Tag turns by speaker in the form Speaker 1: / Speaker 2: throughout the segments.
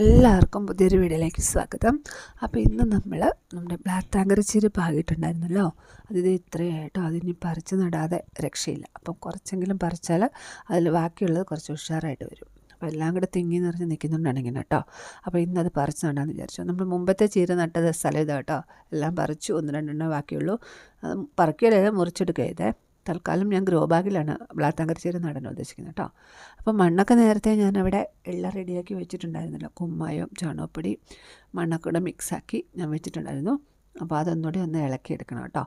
Speaker 1: എല്ലാവർക്കും പുതിയൊരു വീഡിയോയിലേക്ക് സ്വാഗതം. അപ്പോൾ ഇന്ന് നമ്മൾ നമ്മുടെ ബ്ലാക്ക് ടാങ്കർ ചീര് പാകിയിട്ടുണ്ടായിരുന്നല്ലോ. അതിത് ഇത്രയായിട്ടോ അതിനി പറിച്ച് നടാതെ രക്ഷയില്ല. അപ്പം കുറച്ചെങ്കിലും പറിച്ചാൽ അതിൽ ബാക്കിയുള്ളത് കുറച്ച് ഉഷാറായിട്ട് വരും. അപ്പോൾ എല്ലാം കൂടെ തിങ്ങി നിറഞ്ഞ് നിൽക്കുന്നുണ്ടാണ് ഇങ്ങനെ കേട്ടോ. അപ്പോൾ ഇന്നത് പറിച്ച് നടാമെന്ന് വിചാരിച്ചു. നമ്മൾ മുമ്പത്തെ ചീര നട്ടത് സ്ഥലം ഇതാ കേട്ടോ. എല്ലാം പറിച്ചു ഒന്ന് രണ്ടെണ്ണം ബാക്കിയുള്ളൂ. അത് പറക്കിയല്ലേ മുറിച്ചെടുക്കുക ചെയ്തേ. തൽക്കാലം ഞാൻ ഗ്രോ ബാഗിലാണ് ബ്ലാത്താങ്കരിച്ചേരി നടാൻ ഉദ്ദേശിക്കുന്നത് കേട്ടോ അപ്പോൾ മണ്ണൊക്കെ നേരത്തെ ഞാൻ അവിടെ റെഡിയാക്കി വെച്ചിട്ടുണ്ടായിരുന്നല്ലോ. കുമ്മായം ചാണകപ്പൊടി മണ്ണൊക്കെ കൂടെ മിക്സാക്കി ഞാൻ വെച്ചിട്ടുണ്ടായിരുന്നു. അപ്പോൾ അതൊന്നുകൂടി ഒന്ന് ഇളക്കിയെടുക്കണം കേട്ടോ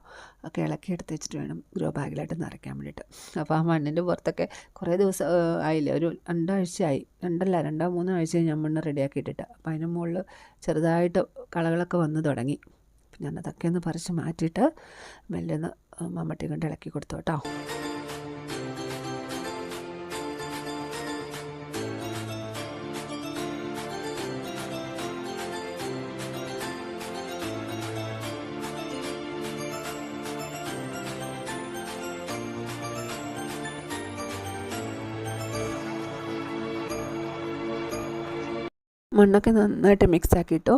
Speaker 1: ഒക്കെ ഇളക്കിയെടുത്ത് വെച്ചിട്ട് വേണം ഗ്രോ ബാഗിലായിട്ട് നിറയ്ക്കാൻ വേണ്ടിയിട്ട്. അപ്പോൾ ആ മണ്ണിന്റെ പുറത്തൊക്കെ കുറേ ദിവസം ആയില്ല? ഒരു രണ്ടാഴ്ചയായി. രണ്ടല്ല രണ്ടോ മൂന്നോ ആഴ്ചയായി ഞാൻ മണ്ണ് റെഡിയാക്കി ഇട്ടിട്ട് അപ്പോൾ അതിന് മുകളിൽ ചെറുതായിട്ട് കളകളൊക്കെ വന്ന് തുടങ്ങി. ഞാനതൊക്കെ ഒന്ന് പറിച്ച് മാറ്റിയിട്ട് മെല്ലെ ഒന്ന് മമ്മട്ടി കൊണ്ട് ഇളക്കി കൊടുത്തു കേട്ടോ മണ്ണൊക്കെ നന്നായിട്ട് മിക്സ് ആക്കിയിട്ടോ.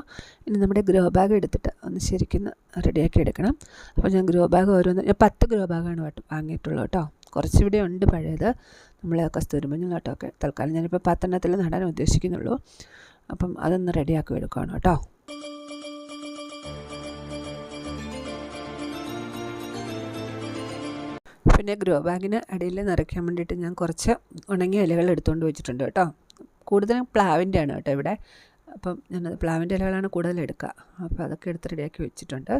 Speaker 1: ഇനി നമ്മുടെ ഗ്രോ ബാഗ് എടുത്തിട്ട് ഒന്ന് ശരിക്കും റെഡിയാക്കി എടുക്കണം. അപ്പോൾ ഞാൻ ഗ്രോ ബാഗ് ഓരോന്ന് ഞാൻ പത്ത് ഗ്രോ ബാഗാണ് വാങ്ങിയിട്ടുള്ളൂ കേട്ടോ. കുറച്ച് ഇവിടെ ഉണ്ട് പഴയത്. നമ്മൾ കേട്ടോ ഒക്കെ തൽക്കാലം ഞാനിപ്പോൾ പത്തെണ്ണത്തിൽ നടാൻ ഉദ്ദേശിക്കുന്നുള്ളൂ. അപ്പം അതൊന്ന് റെഡിയാക്കി എടുക്കുകയാണ് കേട്ടോ. പിന്നെ ഗ്രോ ബാഗിന് അടിയിൽ നിറയ്ക്കാൻ വേണ്ടിയിട്ട് ഞാൻ കുറച്ച് ഉണങ്ങിയ ഇലകൾ എടുത്തുകൊണ്ട് വെച്ചിട്ടുണ്ട് കേട്ടോ. കൂടുതലും പ്ലാവിന്റെ ആണ് കേട്ടോ ഇവിടെ. അപ്പം ഞാനത് പ്ലാവിന്റെ ഇലകളാണ് കൂടുതൽ എടുക്കുക. അപ്പോൾ അതൊക്കെ എടുത്ത് റെഡിയാക്കി വെച്ചിട്ടുണ്ട്.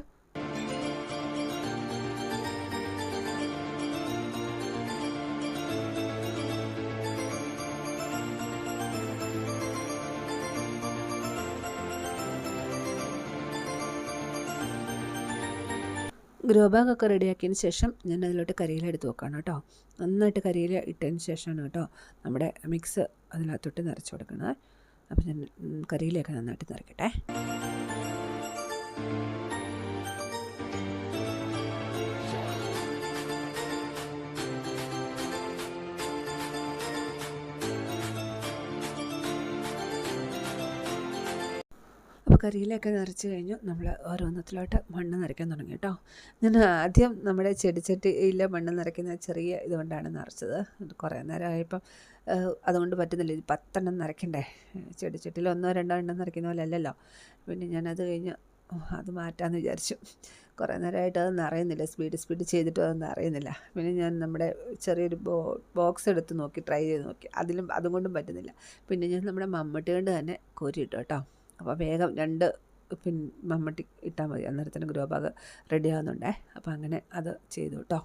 Speaker 1: ഗ്രോ ബാഗൊക്കെ റെഡിയാക്കിയതിന് ശേഷം ഞാൻ അതിലോട്ട് കരിയില എടുത്ത് വെക്കണം കേട്ടോ. നന്നായിട്ട് കരിയില ഇട്ടതിന് ശേഷമാണ് കേട്ടോ നമ്മുടെ മിക്സ് അതിനകത്തോട്ട് നിറച്ച് കൊടുക്കുന്നത്. അപ്പോൾ ഞാൻ കരിയിലൊക്കെ നന്നായിട്ട് നിറയ്ക്കട്ടെ. അപ്പോൾ കരിയിലൊക്കെ നിറച്ച് കഴിഞ്ഞു നമ്മൾ ഓരോന്നത്തിലോട്ട് മണ്ണ് നിറയ്ക്കാൻ തുടങ്ങി കേട്ടോ. ഞാൻ ആദ്യം നമ്മുടെ ചെടിച്ചട്ടിയിലെ മണ്ണ് നിറയ്ക്കുന്ന ചെറിയ ഇതുകൊണ്ടാണ് നിറച്ചത്. കുറേ നേരം ആയപ്പം അതുകൊണ്ട് പറ്റുന്നില്ല. ഇത് പത്തെണ്ണം നിറയ്ക്കണ്ടേ? ചെടിച്ചട്ടിയിൽ ഒന്നോ രണ്ടോ എണ്ണം നിറയ്ക്കുന്ന പോലെ അല്ലല്ലോ. പിന്നെ ഞാനത് കഴിഞ്ഞ് അത് മാറ്റാമെന്ന് വിചാരിച്ചു. കുറേ നേരമായിട്ട് അത് നിറയുന്നില്ല. സ്പീഡ് സ്പീഡ് ചെയ്തിട്ട് അത് നിറയുന്നില്ല. പിന്നെ ഞാൻ നമ്മുടെ ചെറിയൊരു ബോ ബോക്സ് എടുത്ത് നോക്കി ട്രൈ ചെയ്ത് നോക്കി. അതിലും അതും കൊണ്ടും പറ്റുന്നില്ല. പിന്നെ ഞാൻ നമ്മുടെ മമ്മട്ടി കൊണ്ട് തന്നെ കോരിയിട്ടു കേട്ടോ. അപ്പോൾ വേഗം രണ്ട് പിൻ മമ്മട്ടി ഇട്ടാൽ മതി. അന്നേരത്തിന് ഗ്രോ ബാഗ് റെഡി ആവുന്നുണ്ടേ. അപ്പോൾ അങ്ങനെ അത് ചെയ്തു കേട്ടോ.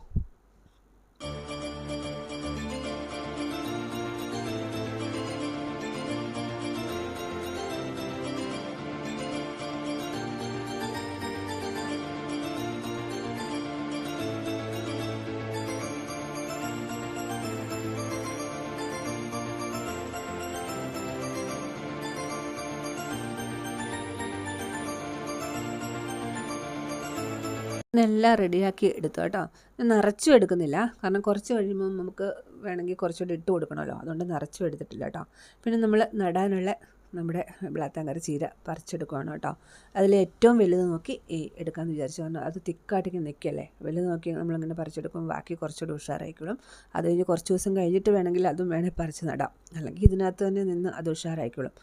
Speaker 1: എല്ലാം റെഡിയാക്കി എടുത്തു കേട്ടോ. നിറച്ചും എടുക്കുന്നില്ല. കാരണം കുറച്ച് കഴിയുമ്പോൾ നമുക്ക് വേണമെങ്കിൽ കുറച്ചുകൂടി ഇട്ട് കൊടുക്കണമല്ലോ. അതുകൊണ്ട് നിറച്ചും എടുത്തിട്ടില്ല കേട്ടോ. പിന്നെ നമ്മൾ നടാനുള്ള നമ്മുടെ ബ്ലാത്താങ്കര ചീര പറിച്ചെടുക്കുകയാണ് കേട്ടോ. അതിൽ ഏറ്റവും വലുത് നോക്കി ഈ എടുക്കാമെന്ന് വിചാരിച്ചു. കാരണം അത് തിക്കായിട്ടൊക്കെ നിൽക്കല്ലേ വലുത് നോക്കി നമ്മളിങ്ങനെ പറിച്ചെടുക്കും ബാക്കി കുറച്ചുകൂടി ഉഷാറായിക്കോളും. അത് കഴിഞ്ഞ് കുറച്ച് ദിവസം കഴിഞ്ഞിട്ട് വേണമെങ്കിൽ അതും വേണേൽ പറിച്ച് നടാം. അല്ലെങ്കിൽ ഇതിനകത്ത് തന്നെ നിന്ന് അത് ഉഷാറായിക്കോളും.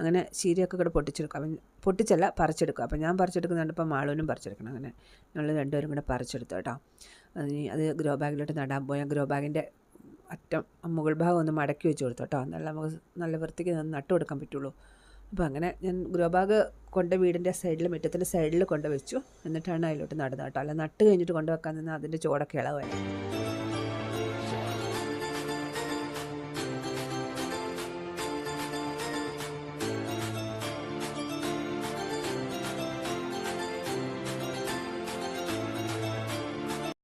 Speaker 1: അങ്ങനെ ചീരയൊക്കെ കൂടെ പൊട്ടിച്ചെടുക്കും. അപ്പം പൊട്ടിച്ചല്ല പറിച്ചെടുക്കുക അപ്പം ഞാൻ പറിച്ചെടുക്കുന്നുണ്ട് അപ്പം മാളൂനും പറിച്ചെടുക്കണം. അങ്ങനെ ഞങ്ങൾ രണ്ടുപേരും കൂടെ പറിച്ചെടുത്തു കേട്ടോ. അത് ഗ്രോ ബാഗിലോട്ട് നടാൻ പോയാൽ ഗ്രോ ബാഗിന്റെ അറ്റം മുകൾ ഭാഗം ഒന്ന് മടക്കി വെച്ച് കൊടുത്തു കേട്ടോ. എന്നാലും നമുക്ക് നല്ല വൃത്തിക്ക് നട്ടു കൊടുക്കാൻ പറ്റുള്ളൂ. അപ്പോൾ അങ്ങനെ ഞാൻ ഗ്രോ ബാഗ് കൊണ്ട വീടിന്റെ സൈഡിൽ മുറ്റത്തിന്റെ സൈഡിൽ കൊണ്ട് വെച്ചു. എന്നിട്ടാണ് അതിലോട്ട് നടന്നത് കേട്ടോ. അല്ല നട്ട് കഴിഞ്ഞിട്ട് കൊണ്ടുവെക്കാൻ നിന്നാൽ അതിന്റെ ചോടൊക്കെ ഇളവല്ലേ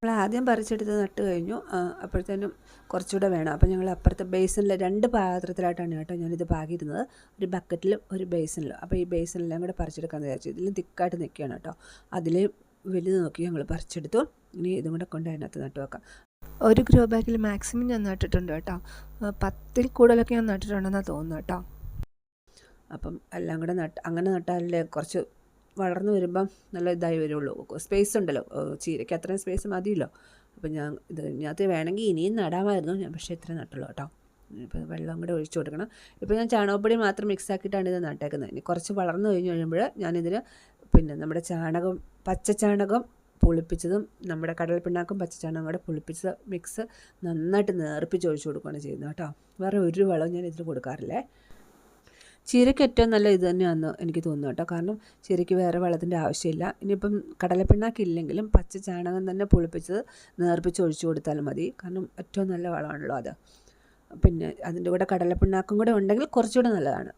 Speaker 1: നമ്മൾ ആദ്യം പറിച്ചെടുത്ത് നട്ട് കഴിഞ്ഞു. അപ്പോഴത്തേനും കുറച്ചുകൂടെ വേണം. അപ്പോൾ ഞങ്ങൾ അപ്പുറത്തെ ബേസിനിൽ രണ്ട് പാത്രത്തിലായിട്ടാണ് കേട്ടോ ഞാനിത് പാകിയിരുന്നത്. ഒരു ബക്കറ്റിലും ഒരു ബേസിനിലും. അപ്പോൾ ഈ ബേസിനെല്ലാം കൂടെ പറിച്ചെടുക്കാമെന്ന് വിചാരിച്ചു. ഇതിലും തിക്കായിട്ട് നിൽക്കുകയാണ് കേട്ടോ. അതിൽ വലുത് നോക്കി ഞങ്ങൾ പറിച്ചെടുത്തു. ഇനി ഇതും കൂടെ കൊണ്ട് അതിനകത്ത് നട്ട് വെക്കാം.
Speaker 2: ഒരു ഗ്രോ ബാഗിൽ മാക്സിമം ഞാൻ നട്ടിട്ടുണ്ട് കേട്ടോ. പത്തിൽ കൂടുതലൊക്കെ ഞാൻ നട്ടിട്ടുണ്ടെന്നാണ് തോന്നുന്നു കേട്ടോ.
Speaker 1: അപ്പം എല്ലാം കൂടെ നട്ട് അങ്ങനെ നട്ടാലല്ലേ കുറച്ച് വളർന്നു വരുമ്പം നല്ല ഇതായി വരുള്ളൂ. സ്പേസ് ഉണ്ടല്ലോ. ചീരയ്ക്ക് അത്രയും സ്പേസ് മതിയല്ലോ. അപ്പം ഞാൻ ഇത് ഇതിനകത്ത് വേണമെങ്കിൽ ഇനിയും നടാമായിരുന്നു ഞാൻ. പക്ഷേ ഇത്ര നട്ടുള്ളൂ കേട്ടോ. ഇപ്പോൾ വെള്ളം കൂടെ ഒഴിച്ചു കൊടുക്കണം. ഇപ്പോൾ ഞാൻ ചാണകപ്പൊടി മാത്രം മിക്സ് ആക്കിയിട്ടാണ് ഇത് നട്ടേക്കുന്നത്. ഇനി കുറച്ച് വളർന്നു കഴിഞ്ഞ് കഴിയുമ്പോൾ ഞാനിതിന് പിന്നെ നമ്മുടെ ചാണകം പച്ച ചാണകം പുളിപ്പിച്ചതും നമ്മുടെ കടൽ പിണ്ണാക്കും പച്ചച്ചാണകം കൂടെ പുളിപ്പിച്ച മിക്സ് നന്നായിട്ട് നേർപ്പിച്ച് ഒഴിച്ചു കൊടുക്കുകയാണ് ചെയ്യുന്നത് കേട്ടോ. വേറെ ഒരു വളവും ഞാൻ ഇതിൽ കൊടുക്കാറില്ലേ? ചീരയ്ക്ക് ഏറ്റവും നല്ല ഇത് തന്നെയാണെന്ന് എനിക്ക് തോന്നുന്നു കേട്ടോ. കാരണം ചീരയ്ക്ക് വേറെ വെള്ളത്തിന്റെ ആവശ്യമില്ല. ഇനിയിപ്പം കടലപ്പിണ്ണാക്കില്ലെങ്കിലും പച്ച ചാണകം തന്നെ പുളിപ്പിച്ചത് നേർപ്പിച്ച് ഒഴിച്ചു കൊടുത്താലും മതി. കാരണം ഏറ്റവും നല്ല വളമാണല്ലോ അത്. പിന്നെ അതിന്റെ കൂടെ കടലപ്പിണ്ണാക്കും കൂടെ ഉണ്ടെങ്കിൽ കുറച്ചുകൂടെ നല്ലതാണ്.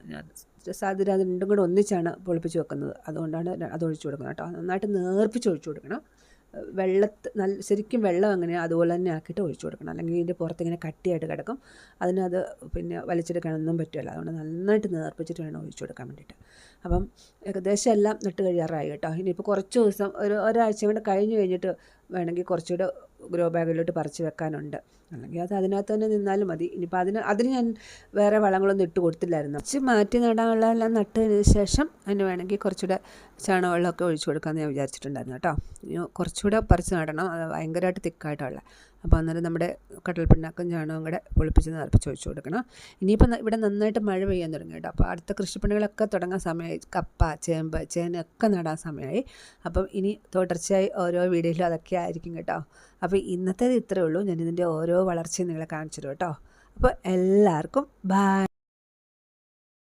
Speaker 1: സാധ്യത അത് രണ്ടും കൂടെ ഒന്നിച്ചാണ് പൊളിപ്പിച്ച് വെക്കുന്നത്. അതുകൊണ്ടാണ് അത് ഒഴിച്ചു കൊടുക്കുന്നത് കേട്ടോ. നന്നായിട്ട് നേർപ്പിച്ച് ഒഴിച്ചു കൊടുക്കണം. വെള്ളത്ത് നല്ല ശരിക്കും വെള്ളം അങ്ങനെ അതുപോലെ തന്നെ ആക്കിയിട്ട് ഒഴിച്ചു കൊടുക്കണം. അല്ലെങ്കിൽ ഇതിന്റെ പുറത്ത് ഇങ്ങനെ കട്ടിയായിട്ട് കിടക്കും. അതിനത് പിന്നെ വലിച്ചെടുക്കാനൊന്നും പറ്റില്ല. അതുകൊണ്ട് നന്നായിട്ട് നേർപ്പിച്ചിട്ട് വേണം ഒഴിച്ചു കൊടുക്കാൻ വേണ്ടിയിട്ട്. അപ്പം ഏകദേശം എല്ലാം നട്ട് കഴിയാറായി കേട്ടോ. ഇനിയിപ്പോൾ കുറച്ച് ദിവസം ഒരു ഒരാഴ്ച കൊണ്ട് കഴിഞ്ഞ് കഴിഞ്ഞിട്ട് വേണമെങ്കിൽ കുറച്ചുകൂടെ ഗ്രോ ബാഗിലോട്ട് പറിച്ച് വെക്കാനുണ്ട്. അല്ലെങ്കിൽ അത് അതിനകത്ത് തന്നെ നിന്നാലും മതി. ഇനിയിപ്പോൾ അതിന് അതിന് ഞാൻ വേറെ വളങ്ങളൊന്നും ഇട്ട് കൊടുത്തില്ലായിരുന്നു. കുറച്ച് മാറ്റി നടാനുള്ള എല്ലാം നട്ടതിന് ശേഷം അതിന് വേണമെങ്കിൽ കുറച്ചുകൂടെ ചാണകവെള്ളമൊക്കെ ഒഴിച്ചു കൊടുക്കാമെന്ന് ഞാൻ വിചാരിച്ചിട്ടുണ്ടായിരുന്നു കേട്ടോ. ഇനി കുറച്ചുകൂടെ പറിച്ച് നടണം. അത് ഭയങ്കരമായിട്ട് തിക്കായിട്ടുള്ള. അപ്പോൾ അന്നേരം നമ്മുടെ കടൽ പിണ്ണാക്കും ചാണകവും കൂടെ പൊളിപ്പിച്ച് നിറപ്പിച്ച് ഒഴിച്ചു കൊടുക്കണം. ഇനിയിപ്പോൾ ഇവിടെ നന്നായിട്ട് മഴ പെയ്യാൻ തുടങ്ങി കേട്ടോ. അപ്പോൾ അടുത്ത കൃഷിപ്പണികളൊക്കെ തുടങ്ങാൻ സമയമായി. കപ്പ ചേമ്പ് ചേനയൊക്കെ നടാൻ സമയമായി. അപ്പം ഇനി തുടർച്ചയായി ഓരോ വീഡിയോയിലും അതൊക്കെ ആയിരിക്കും കേട്ടോ. അപ്പോൾ ഇന്നത്തേത് ഇത്രയേ ഉള്ളൂ. ഞാൻ ഇതിന്റെ ഓരോ വളർച്ചയും നിങ്ങളെ കാണിച്ചു തരും കേട്ടോ. അപ്പോൾ എല്ലാവർക്കും ബൈ